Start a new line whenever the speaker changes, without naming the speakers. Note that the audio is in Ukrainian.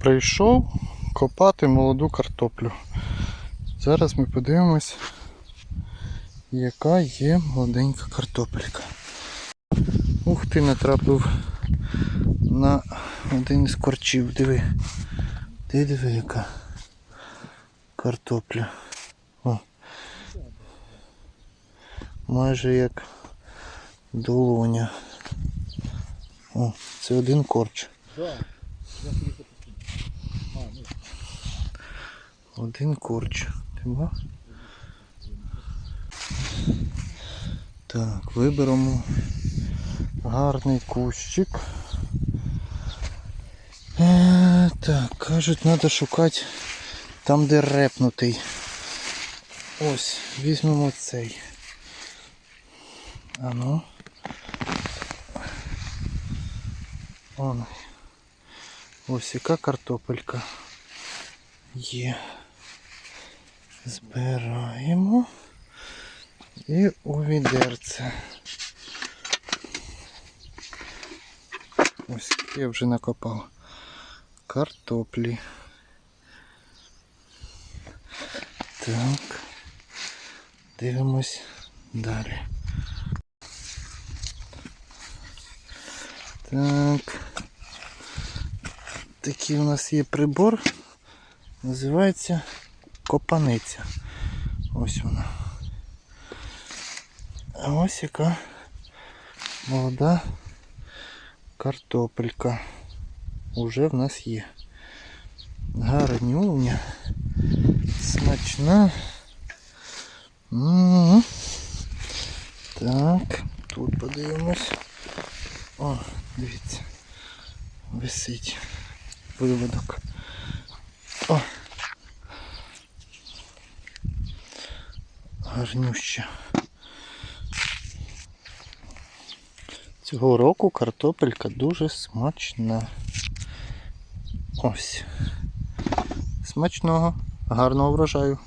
Прийшов копати молоду картоплю. Зараз ми подивимось, яка є молоденька картопелька. Ух ти, натрапив на один із корчів. Диви. Ти диви, яка картопля. О. Майже як долоня. О, це один корч. Один корч. Ти бачиш? Так, виберемо гарний кущик. Е, так, кажуть, треба шукати там, де репнутий. Ось, візьмемо цей. А ну. Он. Ось яка картопелька є. Збираємо і у відерце. Ось я вже накопав картоплі. Так. Дивимось далі. Так. Такий у нас є прибор. Називається копаниця. Ось вона. А ось яка молода картопелька. Уже в нас є. Гарнюня. Смачна. М. Так, тут подивимось. О, дивіться. Висить виводок. О. Гарнюща. Цього року картопелька дуже смачна. Ось. Смачного, гарного врожаю.